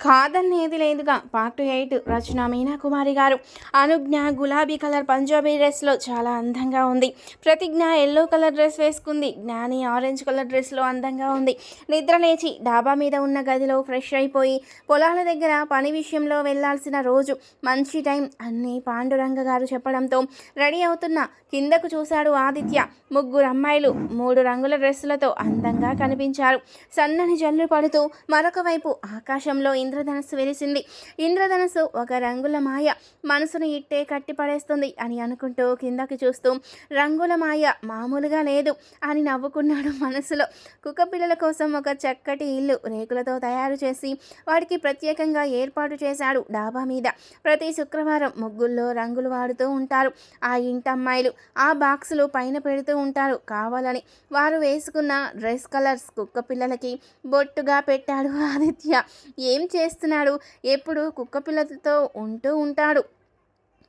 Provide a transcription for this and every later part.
కాదనేది లేదుగా. Part eight Rachana Meena Kumari గారు. అనుజ్ఞ గులాబీ కలర్ పంజాబీ డ్రెస్లో చాలా అందంగా ఉంది. ప్రతిజ్ఞ ఎల్లో కలర్ డ్రెస్ వేసుకుంది. జ్ఞాని ఆరెంజ్ కలర్ డ్రెస్లో అందంగా ఉంది. నిద్ర లేచి డాబా మీద ఉన్న గదిలో ఫ్రెష్ అయిపోయి పొలాల దగ్గర పని విషయంలో వెళ్ళాల్సిన రోజు మంచి టైం అన్నీ పాండురంగ గారు చెప్పడంతో రెడీ అవుతున్న కిందకు చూశాడు ఆదిత్య. ముగ్గురు అమ్మాయిలు మూడు రంగుల డ్రెస్సులతో అందంగా కనిపించారు. సన్నని జల్లు పడుతూ మరొక వైపు ఆకాశంలో ఇంద్రధనస్సు వెలిసింది. ఇంద్రధనస్సు ఒక రంగుల మాయ మనసును ఇట్టే కట్టి పడేస్తుంది అని అనుకుంటూ కిందకి చూస్తూ రంగుల మాయ మామూలుగా లేదు అని నవ్వుకున్నాడు మనసులో. కుక్కపిల్లల కోసం ఒక చక్కటి ఇల్లు రేకులతో తయారు చేసి వాడికి ప్రత్యేకంగా ఏర్పాటు చేశాడు డాబా మీద. ప్రతి శుక్రవారం ముగ్గుల్లో రంగులు వాడుతూ ఉంటారు. ఆ ఇంటమ్మాయిలు ఆ బాక్సులు పైన పెడుతూ ఉంటారు కావాలని. వారు వేసుకున్న డ్రెస్ కలర్స్ కుక్క పిల్లలకి బొట్టుగా పెట్టాడు ఆదిత్య. ఏం చే చేస్తున్నాడు. ఎప్పుడు కుక్కపిల్లతో ఉంటూ ఉంటాడు.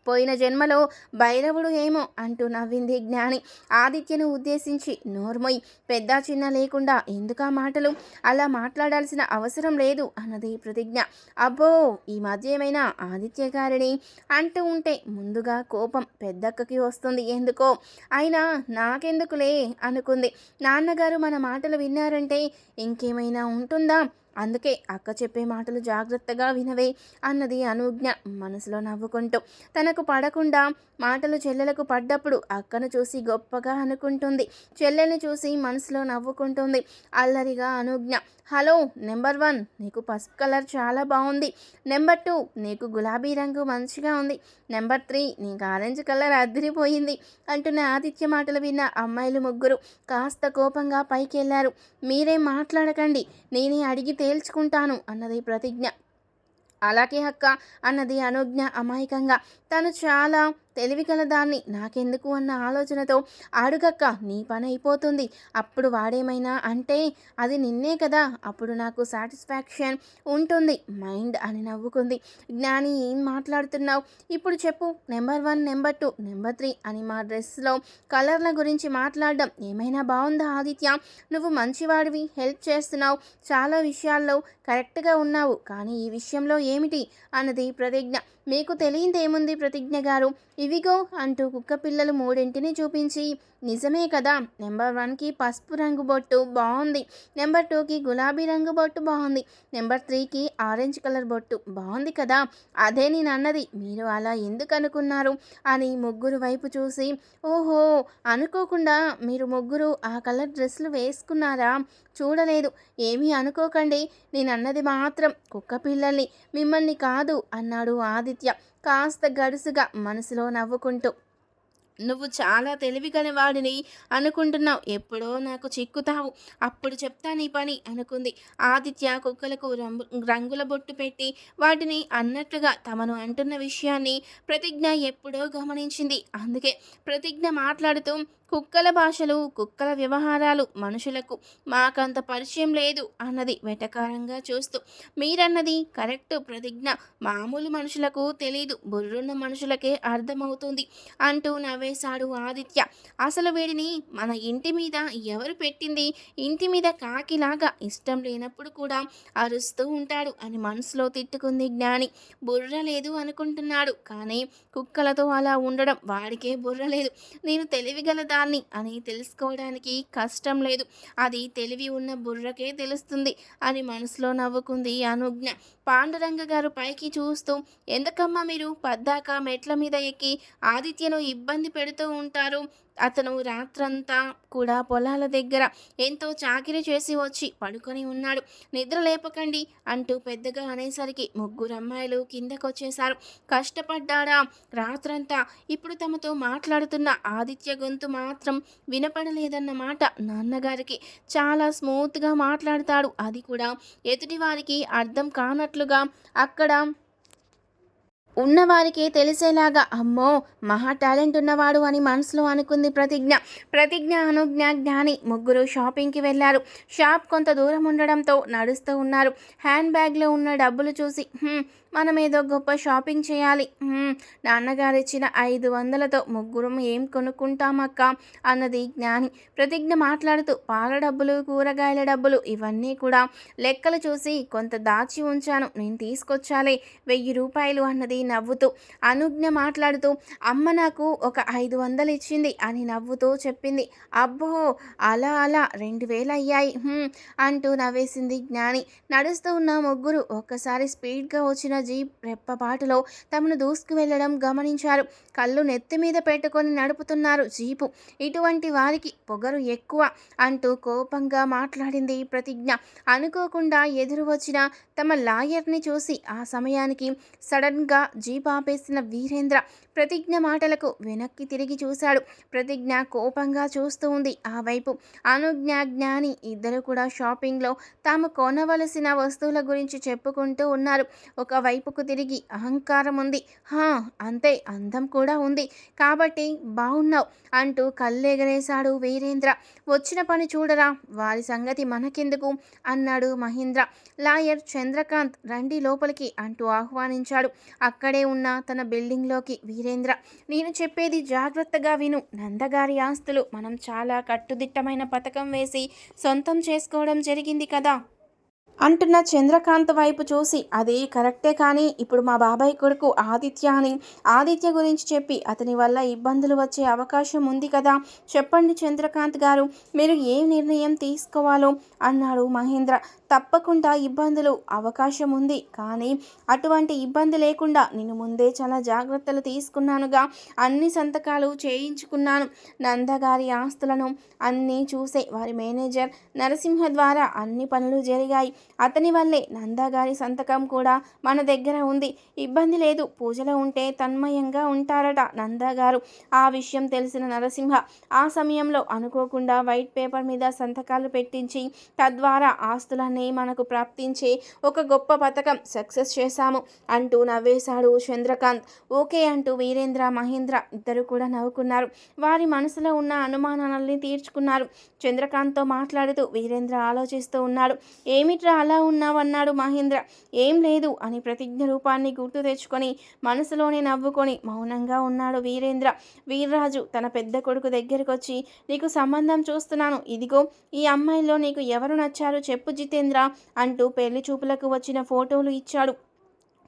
పోయిన జన్మలో భైరవుడు ఏమో అంటూ నవ్వింది జ్ఞాని. ఆదిత్యను ఉద్దేశించి నోర్మొయ్ పెద్ద చిన్న లేకుండా ఎందుకా మాటలు? అలా మాట్లాడాల్సిన అవసరం లేదు అన్నది ప్రతిజ్ఞ. అబ్బో ఈ మధ్య ఏమైనా ఆదిత్య గారిని అంటూ ఉంటే ముందుగా కోపం పెద్దక్కకి వస్తుంది. ఎందుకో? అయినా నాకెందుకులే అనుకుంది. నాన్నగారు మన మాటలు విన్నారంటే ఇంకేమైనా ఉంటుందా? అందుకే అక్క చెప్పే మాటలు జాగ్రత్తగా వినవే అన్నది అనుజ్ఞ మనసులో నవ్వుకుంటూ. తనకు పడకుండా మాటలు చెల్లెలకు పడ్డప్పుడు అక్కను చూసి గొప్పగా అనుకుంటుంది. చెల్లెల్ని చూసి మనసులో నవ్వుకుంటుంది. అల్లరిగా అనుజ్ఞ హలో నెంబర్ వన్ నీకు పసుపు కలర్ చాలా బాగుంది. నెంబర్ టూ నీకు గులాబీ రంగు మంచిగా ఉంది. నెంబర్ త్రీ నీకు ఆరెంజ్ కలర్ అదిరిపోయింది అంటున్న ఆదిత్య మాటలు విన్న అమ్మాయిలు ముగ్గురు కాస్త కోపంగా పైకెళ్ళారు. మీరే మీరేం మాట్లాడకండి నేనే అడిగి తేల్చుకుంటాను అన్నది ప్రతిజ్ఞ. అలాగే హక్క అన్నది అనుజ్ఞ అమాయకంగా తను చాలా తెలివి దాన్ని నాకెందుకు అన్న ఆలోచనతో అడుగక్క నీ పని అయిపోతుంది. అప్పుడు వాడేమైనా అంటే అది నిన్నే కదా. అప్పుడు నాకు సాటిస్ఫాక్షన్ ఉంటుంది. మైండ్ అని నవ్వుకుంది. జ్ఞాని ఏం మాట్లాడుతున్నావు? ఇప్పుడు చెప్పు. Number one number two number three అని మా డ్రెస్లో కలర్ల గురించి మాట్లాడడం. ఏమైనా బాగుందా ఆదిత్య? నువ్వు మంచివాడివి. హెల్ప్ చేస్తున్నావు. చాలా విషయాల్లో కరెక్ట్గా ఉన్నావు. కానీ ఈ విషయంలో ఏమిటి? అన్నది ప్రతిజ్ఞ. మీకు తెలియదేముంది? ప్రతిజ్ఞ గారు. ఇవిగో అంటూ కుక్క పిల్లలు మూడింటిని చూపించి నిజమే కదా నెంబర్ వన్కి పసుపు రంగు బొట్టు బాగుంది నెంబర్ టూకి గులాబీ రంగు బొట్టు బాగుంది నెంబర్ త్రీకి ఆరెంజ్ కలర్ బొట్టు బాగుంది కదా అదే నేను అన్నది. మీరు అలా ఎందుకు అనుకున్నారు? అని ముగ్గురు వైపు చూసి ఓహో అనుకోకుండా మీరు ముగ్గురు ఆ కలర్ డ్రెస్సులు వేసుకున్నారా? చూడలేదు. ఏమీ అనుకోకండి. నేను అన్నది మాత్రం కుక్క పిల్లల్ని మిమ్మల్ని కాదు అన్నాడు ఆదిత్య కాస్త గడుసుగా మనసులో నవ్వుకుంటూ. నువ్వు చాలా తెలివిగల వాడిని అనుకుంటున్నావు. ఎప్పుడో నాకు చిక్కుతావు. అప్పుడు చెప్తా నీ పని అనుకుంది. ఆదిత్య కుక్కలకు రంగు రంగుల బొట్టు పెట్టి వాటిని అన్నట్లుగా తమను అంటున్న విషయాన్ని ప్రతిజ్ఞ ఎప్పుడో గమనించింది. అందుకే ప్రతిజ్ఞ మాట్లాడుతూ కుక్కల భాషలు కుక్కల వ్యవహారాలు మనుషులకు మాకంత పరిచయం లేదు అన్నది వెటకారంగా చూస్తూ మీరన్నది కరెక్ట్ ప్రతిజ్ఞ మామూలు మనుషులకు తెలీదు బుర్రున్న మనుషులకే అర్థమవుతుంది అంటూ నవ్వేశాడు ఆదిత్య. అసలు వీడిని మన ఇంటి మీద ఎవరు పెట్టింది? ఇంటి మీద కాకిలాగా ఇష్టం లేనప్పుడు కూడా అరుస్తూ ఉంటాడు అని మనసులో తిట్టుకుంది జ్ఞాని. బుర్ర లేదు అనుకుంటున్నాడు కానీ కుక్కలతో అలా ఉండడం వాడికే బుర్ర లేదు. నేను తెలివిగలదా? దాన్ని అని తెలుసుకోవడానికి కష్టం లేదు. అది తెలివి ఉన్న బుర్రకే తెలుస్తుంది అని మనసులో నవ్వుకుంది అనుజ్ఞ. పాండురంగ గారు పైకి చూస్తూ ఎందుకమ్మా మీరు పద్దాక మెట్ల మీద ఎక్కి ఆదిత్యను ఇబ్బంది పెడుతూ ఉంటారు? అతను రాత్రంతా కూడా పొలాల దగ్గర ఎంతో చాకిరి చేసి వచ్చి పడుకొని ఉన్నాడు. నిద్ర లేపకండి అంటూ పెద్దగా అనేసరికి ముగ్గురు అమ్మాయిలు కిందకొచ్చేశారు. కష్టపడ్డాడా? రాత్రంతా ఇప్పుడు తమతో మాట్లాడుతున్న ఆదిత్య గొంతు మాత్రం వినపడలేదన్నమాట నాన్నగారికి. చాలా స్మూత్గా మాట్లాడతాడు. అది కూడా ఎదుటి వారికి అర్థం కానట్లుగా అక్కడ ఉన్నవారికి తెలిసేలాగా అమ్మో మహా టాలెంట్ ఉన్నవాడు అని మనసులో అనుకుంది ప్రతిజ్ఞ. ప్రతిజ్ఞ అనుజ్ఞ జ్ఞాని ముగ్గురు షాపింగ్కి వెళ్ళారు. షాప్ కొంత దూరం ఉండడంతో నడుస్తూ ఉన్నారు. హ్యాండ్ బ్యాగ్లో ఉన్న డబ్బులు చూసి మనం ఏదో గొప్ప షాపింగ్ చేయాలి. హ్మ్, నాన్నగారు ఇచ్చిన ఐదు వందలతో ముగ్గురం ఏం కొనుక్కుంటామక్క? అన్నది జ్ఞాని. ప్రతిజ్ఞ మాట్లాడుతూ పాల డబ్బులు కూరగాయల డబ్బులు ఇవన్నీ కూడా లెక్కలు చూసి కొంత దాచి ఉంచాను. నేను తీసుకొచ్చాలే వెయ్యి రూపాయలు అన్నది నవ్వుతూ అనుజ్ఞ మాట్లాడుతూ అమ్మ నాకు ఒక ఐదు వందలు ఇచ్చింది అని నవ్వుతూ చెప్పింది. అబ్బో అలా అలా రెండు వేలు అయ్యాయి. అంటూ నవ్వేసింది జ్ఞాని. నడుస్తూ ఉన్న ముగ్గురు ఒక్కసారి స్పీడ్గా వచ్చిన జీప్ రెప్పపాటులో తమను దూసుకు వెళ్ళడం గమనించారు. కళ్ళు నెత్తి మీద పెట్టుకొని నడుపుతున్నారు జీపు. ఇటువంటి వారికి పొగరు ఎక్కువ అంటూ కోపంగా మాట్లాడింది ప్రతిజ్ఞ. అనుకోకుండా ఎదురు వచ్చిన తమ లాయర్ని చూసి ఆ సమయానికి సడన్గా జీప్ ఆపేసిన వీరేంద్ర ప్రతిజ్ఞ మాటలకు వెనక్కి తిరిగి చూశాడు. ప్రతిజ్ఞ కోపంగా చూస్తూ ఉంది ఆ వైపు. అనుజ్ఞ జ్ఞాని ఇద్దరు కూడా షాపింగ్లో తాము కొనవలసిన వస్తువుల గురించి చెప్పుకుంటూ ఉన్నారు. ఒక వైపుకు తిరిగి అహంకారం ఉంది. హా అంతే అందం కూడా ఉంది. కాబట్టి బాగున్నావు అంటూ కళ్ళెగరేశాడు వీరేంద్ర. వచ్చిన పని చూడరా వారి సంగతి మనకెందుకు? అన్నాడు మహేంద్ర. లాయర్ చంద్రకాంత్ రండి లోపలికి అంటూ ఆహ్వానించాడు. అక్కడే ఉన్న తన బిల్డింగ్లోకి వీరేంద్ర. నేను చెప్పేది జాగ్రత్తగా విను. నందగారి ఆస్తులు మనం చాలా కట్టుదిట్టమైన పథకం వేసి సొంతం చేసుకోవడం జరిగింది కదా. అంటున్న చంద్రకాంత్ వైపు చూసి అది కరెక్టే కానీ ఇప్పుడు మా బాబాయ్ కొడుకు ఆదిత్య అని ఆదిత్య గురించి చెప్పి అతని వల్ల ఇబ్బందులు వచ్చే అవకాశం ఉంది కదా. చెప్పండి చంద్రకాంత్ గారు మీరు ఏ నిర్ణయం తీసుకోవాలో? అన్నాడు మహేంద్ర. తప్పకుండా ఇబ్బందులు అవకాశం ఉంది. కానీ అటువంటి ఇబ్బంది లేకుండా నేను ముందే చాలా జాగ్రత్తలు తీసుకున్నానుగా. అన్ని సంతకాలు చేయించుకున్నాను. నందగారి ఆస్తులను అన్నీ చూసే వారి మేనేజర్ నరసింహ ద్వారా అన్ని పనులు జరిగాయి. అతని వల్లే నందగారి సంతకం కూడా మన దగ్గర ఉంది. ఇబ్బంది లేదు. పూజలో ఉంటే తన్మయంగా ఉంటారట నందగారు. ఆ విషయం తెలిసిన నరసింహ ఆ సమయంలో అనుకోకుండా వైట్ పేపర్ మీద సంతకాలు పెట్టించి తద్వారా ఆస్తులన్నీ మనకు ప్రాప్తించే ఒక గొప్ప పథకం సక్సెస్ చేశాము అంటూ నవ్వేశాడు చంద్రకాంత్. ఓకే అంటూ వీరేంద్ర మహేంద్ర ఇద్దరు కూడా నవ్వుకున్నారు. వారి మనసులో ఉన్న అనుమానాలని తీర్చుకున్నారు. చంద్రకాంత్తో మాట్లాడుతూ వీరేంద్ర ఆలోచిస్తూ ఉన్నాడు. ఏమిట్రా అలా ఉన్నావన్నాడు మహేంద్ర. ఏం లేదు అని ప్రతిజ్ఞ రూపాన్ని గుర్తు తెచ్చుకొని మనసులోనే నవ్వుకొని మౌనంగా ఉన్నాడు వీరేంద్ర. వీర్రాజు తన పెద్ద కొడుకు దగ్గరికి వచ్చి నీకు సంబంధం చూస్తున్నాను. ఇదిగో ఈ అమ్మాయిలో నీకు ఎవరు నచ్చారు చెప్పు జితేంద్ర. అంటూ పెళ్ళి చూపులకు వచ్చిన ఫోటోలు ఇచ్చాడు.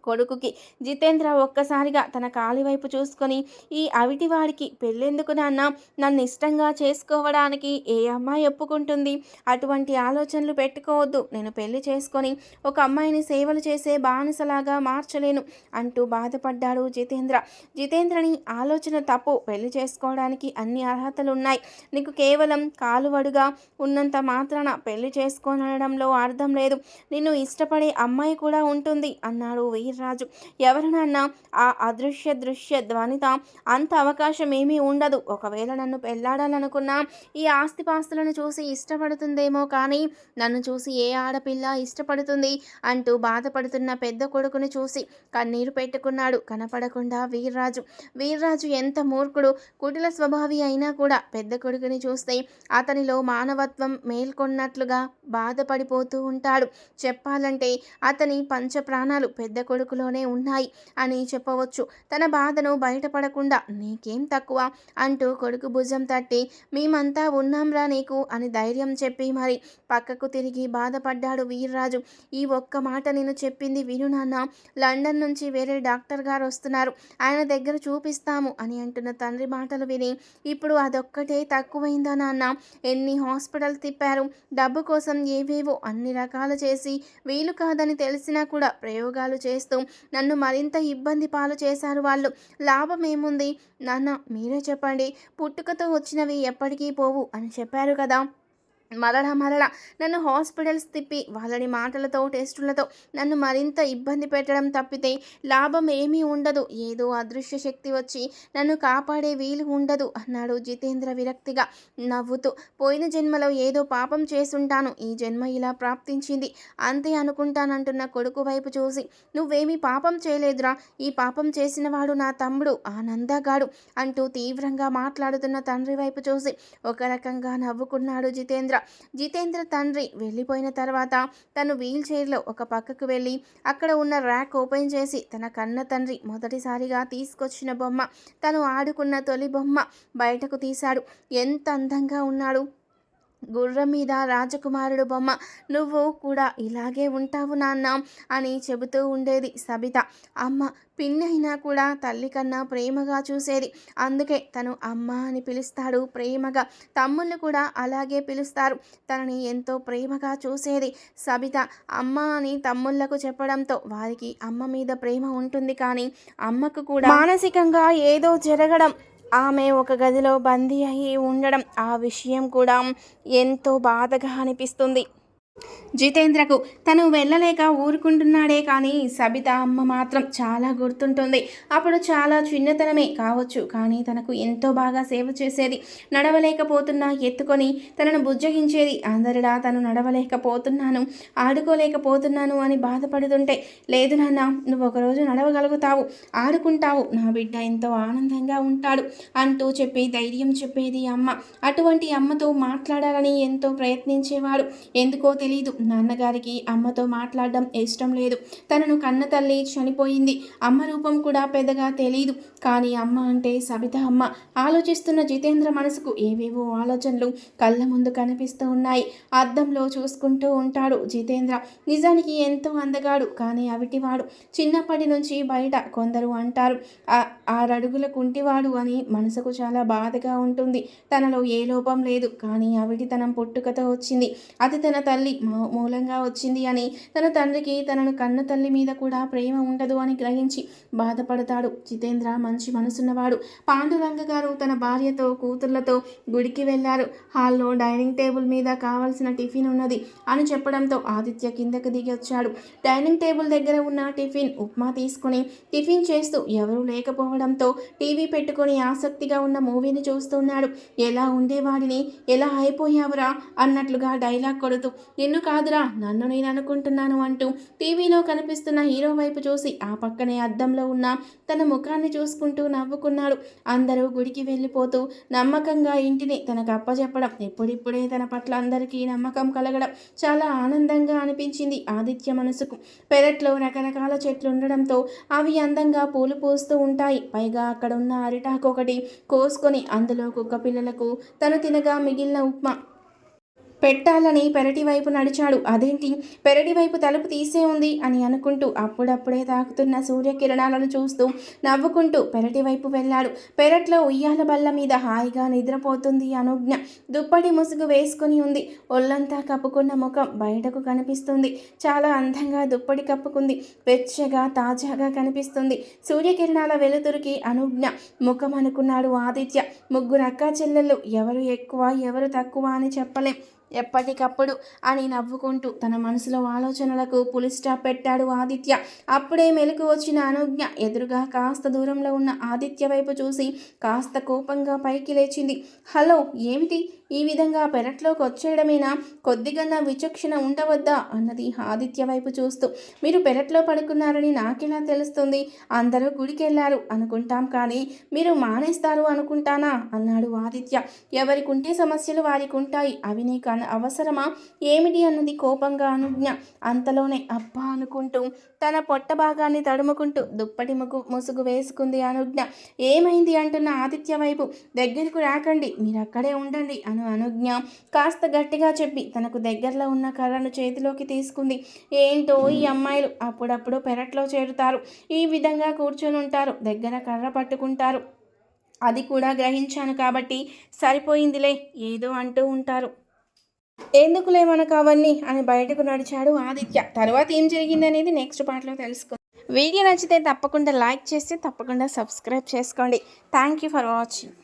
కొడుకుకి. జితేంద్ర ఒక్కసారిగా తన కాలి వైపు చూసుకొని ఈ అవిటివాడికి పెళ్ళెందుకు నాన్న? నన్ను ఇష్టంగా చేసుకోవడానికి ఏ అమ్మాయి ఒప్పుకుంటుంది? అటువంటి ఆలోచనలు పెట్టుకోవద్దు. నేను పెళ్ళి చేసుకొని ఒక అమ్మాయిని సేవలు చేసే బానిసలాగా మార్చలేను అంటూ బాధపడ్డాడు జితేంద్ర. జితేంద్రని ఆలోచన తప్పు పెళ్ళి చేసుకోవడానికి అన్ని అర్హతలు ఉన్నాయి నీకు కేవలం కాలువడుగా ఉన్నంత మాత్రాన పెళ్ళి చేసుకోనడంలో అర్థం లేదు. నిన్ను ఇష్టపడే అమ్మాయి కూడా ఉంటుంది అన్నాడు వీర్రాజు ఎవరినన్నా ఆ అదృశ్య దృశ్య ధ్వనిత. అంత అవకాశం ఏమీ ఉండదు. ఒకవేళ నన్ను పెళ్ళాడాలనుకున్నా ఈ ఆస్తిపాస్తులను చూసి ఇష్టపడుతుందేమో కానీ నన్ను చూసి ఏ ఆడపిల్ల ఇష్టపడుతుంది అంటూ బాధపడుతున్న పెద్ద కొడుకుని చూసి కన్నీరు పెట్టుకున్నాడు కనపడకుండా వీర్రాజు. వీర్రాజు ఎంత మూర్ఖుడు కుటిల స్వభావి అయినా కూడా పెద్ద కొడుకుని చూస్తే అతనిలో మానవత్వం మేల్కొన్నట్లుగా బాధపడిపోతూ ఉంటాడు. చెప్పాలంటే అతని పంచ ప్రాణాలు పెద్ద కొడుకులోనే ఉన్నాయి అని చెప్పవచ్చు. తన బాధను బయటపడకుండా నీకేం తక్కువ అంటూ కొడుకు భుజం తట్టి మేమంతా ఉన్నాంరా నీకు అని ధైర్యం చెప్పి మరి పక్కకు తిరిగి బాధపడ్డాడు వీర్రాజు. ఈ ఒక్క మాట నేను చెప్పింది విను నాన్న. లండన్ నుంచి వేరే డాక్టర్ గారు వస్తున్నారు. ఆయన దగ్గర చూపిస్తాము అని అంటున్న తండ్రి మాటలు విని ఇప్పుడు అదొక్కటే తక్కువైందా నాన్న? ఎన్ని హాస్పిటల్ తిప్పారు? డబ్బు కోసం ఏవేవో అన్ని రకాలు చేసి వీలు కాదని తెలిసినా కూడా ప్రయోగాలు చేస్తూ నన్ను మరింత ఇబ్బంది పాలు చేశారు వాళ్ళు. లాభం ఏముంది? నాన్న మీరే చెప్పండి. పుట్టుకతో వచ్చినవి ఎప్పటికీ పోవు అని చెప్పారు కదా. మరల మరల నన్ను హాస్పిటల్స్ తిప్పి వాళ్ళని మాటలతో టెస్టులతో నన్ను మరింత ఇబ్బంది పెట్టడం తప్పితే లాభం ఏమీ ఉండదు. ఏదో అదృశ్య శక్తి వచ్చి నన్ను కాపాడే వీలు ఉండదు అన్నాడు జితేంద్ర విరక్తిగా. నవ్వుతూ పోయిన జన్మలో ఏదో పాపం చేసుంటాను ఈ జన్మ ఇలా ప్రాప్తించింది. అంతే అనుకుంటానంటున్న కొడుకు వైపు చూసి నువ్వేమీ పాపం చేయలేదురా. ఈ పాపం చేసినవాడు నా తమ్ముడు ఆనందగాడు అంటూ తీవ్రంగా మాట్లాడుతున్న తండ్రి వైపు చూసి ఒక రకంగా నవ్వుకున్నాడు జితేంద్ర. జితేంద్ర తండ్రి వెళ్ళిపోయిన తర్వాత తను వీల్ చైర్లో ఒక పక్కకు వెళ్ళి అక్కడ ఉన్న ర్యాక్ ఓపెన్ చేసి తన కన్న తండ్రి మొదటిసారిగా తీసుకొచ్చిన బొమ్మ తను ఆడుకున్న తొలి బొమ్మ బయటకు తీశాడు. ఎంత అందంగా ఉన్నాడు. గుర్రం మీద రాజకుమారుడు బొమ్మ నువ్వు కూడా ఇలాగే ఉంటావు నాన్న అని చెబుతూ ఉండేది సబిత. అమ్మ పిన్ని అయినా కూడా తల్లి కన్నా ప్రేమగా చూసేది. అందుకే తను అమ్మ అని పిలుస్తాడు ప్రేమగా. తమ్ముళ్ళు కూడా అలాగే పిలుస్తారు. తనని ఎంతో ప్రేమగా చూసేది సబిత. అమ్మ అని తమ్ముళ్ళకు చెప్పడంతో వారికి అమ్మ మీద ప్రేమ ఉంటుంది కానీ అమ్మకు కూడా మానసికంగా ఏదో జరగడం ఆమె ఒక గదిలో బందీ అయి ఉండడం ఆ విషయం కూడా ఎంతో బాధగా అనిపిస్తుంది. జితేంద్రకు తను వెళ్ళలేక ఊరుకుంటున్నాడే కానీ సబిత అమ్మ మాత్రం చాలా గుర్తుంటుంది. అప్పుడు చాలా చిన్నతనమే కావచ్చు కానీ తనకు ఎంతో బాగా సేవ చేసేది. నడవలేకపోతున్నా ఎత్తుకొని తనను బుజ్జగించేది. అందరిలా తను నడవలేకపోతున్నాను ఆడుకోలేకపోతున్నాను అని బాధపడుతుంటే లేదు నాన్న నువ్వు ఒకరోజు నడవగలుగుతావు ఆడుకుంటావు నా బిడ్డ ఎంతో ఆనందంగా ఉంటాడు అంటూ చెప్పి ధైర్యం చెప్పేది అమ్మ. అటువంటి అమ్మతో మాట్లాడాలని ఎంతో ప్రయత్నించేవాడు. ఎందుకో తెలియదు నాన్నగారికి అమ్మతో మాట్లాడడం ఇష్టం లేదు. తనను కన్న తల్లి చనిపోయింది. అమ్మ రూపం కూడా పెద్దగా తెలియదు కానీ అమ్మ అంటే సబిత అమ్మ. ఆలోచిస్తున్న జితేంద్ర మనసుకు ఏవేవో ఆలోచనలు కళ్ళ ముందు కనిపిస్తూ ఉన్నాయి. అద్దంలో చూసుకుంటూ ఉంటాడు జితేంద్ర. నిజానికి ఎంతో అందగాడు కానీ అవిటివాడు. చిన్నప్పటి నుంచి బయట కొందరు అంటారు ఆరడుగుల కుంటివాడు అని మనసుకు చాలా బాధగా ఉంటుంది. తనలో ఏ లోపం లేదు కానీ అవిటితనం పుట్టుకతో వచ్చింది. అది తన తల్లి మూలంగా వచ్చింది అని తన తండ్రికి తనను కన్న తల్లి మీద కూడా ప్రేమ ఉండదు అని గ్రహించి బాధపడతాడు. జితేంద్ర మంచి మనసున్నవాడు. పాండురంగ గారు తన భార్యతో కూతుర్లతో గుడికి వెళ్ళారు హాల్లో డైనింగ్ టేబుల్ మీద కావలసిన టిఫిన్ ఉన్నది అని చెప్పడంతో ఆదిత్య కిందకు దిగి వచ్చాడు. డైనింగ్ టేబుల్ దగ్గర ఉన్న టిఫిన్ ఉప్మా తీసుకుని టిఫిన్ చేస్తూ ఎవరూ లేకపోవడంతో టీవీ పెట్టుకుని ఆసక్తిగా ఉన్న మూవీని చూస్తున్నాడు. ఎలా ఉండేవాడిని ఎలా అయిపోయావురా? అన్నట్లుగా డైలాగ్ కొడుతూ నిన్ను కాదురా నన్ను నేను అనుకుంటున్నాను అంటూ టీవీలో కనిపిస్తున్న హీరో వైపు చూసి ఆ పక్కనే అద్దంలో ఉన్న తన ముఖాన్ని చూసుకుంటూ నవ్వుకున్నాడు. అందరూ గుడికి వెళ్ళిపోతూ నమ్మకంగా ఇంటిని తనకు అప్పచెప్పడం ఎప్పుడిప్పుడే తన పట్ల అందరికీ నమ్మకం కలగడం చాలా ఆనందంగా అనిపించింది ఆదిత్య మనసుకు. పెరట్లో రకరకాల చెట్లు ఉండడంతో అవి అందంగా పూలు పూస్తూ ఉంటాయి. పైగా అక్కడ ఉన్న అరిటాకు ఒకటి కోసుకొని అందులో కుక్క పిల్లలకు తను తినగా మిగిలిన ఉప్మా పెట్టాలని పెరటి వైపు నడిచాడు. అదేంటి? పెరటి వైపు తలుపు తీసే ఉంది అని అనుకుంటూ అప్పుడప్పుడే తాకుతున్న సూర్యకిరణాలను చూస్తూ నవ్వుకుంటూ పెరటి వైపు వెళ్ళాడు. పెరట్లో ఉయ్యాల బల్ల మీద హాయిగా నిద్రపోతుంది అనుజ్ఞ. దుప్పటి ముసుగు వేసుకుని ఉంది. ఒళ్ళంతా కప్పుకున్న ముఖం బయటకు కనిపిస్తుంది. చాలా అందంగా దుప్పటి కప్పుకుంది. వెచ్చగా తాజాగా కనిపిస్తుంది. సూర్యకిరణాల వెలుతురికి అనుజ్ఞ. ముఖం అనుకున్నాడు ఆదిత్య. ముగ్గురు అక్కా చెల్లెళ్ళు. ఎవరు ఎక్కువ ఎవరు తక్కువ అని చెప్పలేం. ఎప్పటికప్పుడు అని నవ్వుకుంటూ తన మనసులో ఆలోచనలకు పులి స్టాప్ పెట్టాడు ఆదిత్య. అప్పుడే మెలకు వచ్చిన అనుజ్ఞ ఎదురుగా కాస్త దూరంలో ఉన్న ఆదిత్య వైపు చూసి కాస్త కోపంగా పైకి లేచింది. హలో ఏమిటి? ఈ విధంగా పెరట్లోకి వచ్చేయడమేనా? కొద్దిగా విచక్షణ ఉండవద్దా? అన్నది ఆదిత్య వైపు చూస్తూ. మీరు పెరట్లో పడుకున్నారని నాకెలా తెలుస్తుంది. అందరూ గుడికెళ్ళారు అనుకుంటాం కానీ మీరు మానేస్తారు అనుకుంటానా? అన్నాడు ఆదిత్య. ఎవరికుంటే సమస్యలు వారికి ఉంటాయి అవి నీకు అవసరమా? ఏమిటి? అన్నది కోపంగా అనుజ్ఞ. అంతలోనే అబ్బా అనుకుంటూ తన పొట్ట భాగాన్ని తడుముకుంటూ దుప్పటి ముగు ముసుగు వేసుకుంది అనుజ్ఞ. ఏమైంది? అంటున్న ఆదిత్య వైపు. దగ్గరకు రాకండి. మీరు అక్కడే ఉండండి అను అనుజ్ఞ కాస్త గట్టిగా చెప్పి తనకు దగ్గరలో ఉన్న కర్రను చేతిలోకి తీసుకుంది. ఏంటో ఈ అమ్మాయిలు అప్పుడప్పుడు పెరట్లో చేరుతారు. ఈ విధంగా కూర్చొని ఉంటారు. దగ్గర కర్ర పట్టుకుంటారు. అది కూడా గ్రహించాను కాబట్టి సరిపోయిందిలే ఏదో అంటూ ఉంటారు. ఎందుకులే మనకు అవన్నీ అని బయటకు నడిచాడు ఆదిత్య. తర్వాత ఏం జరిగిందనేది నెక్స్ట్ పార్ట్లో తెలుసుకో వీడియో నచ్చితే తప్పకుండా లైక్ చేసి తప్పకుండా సబ్స్క్రైబ్ చేసుకోండి. Thank you for watching.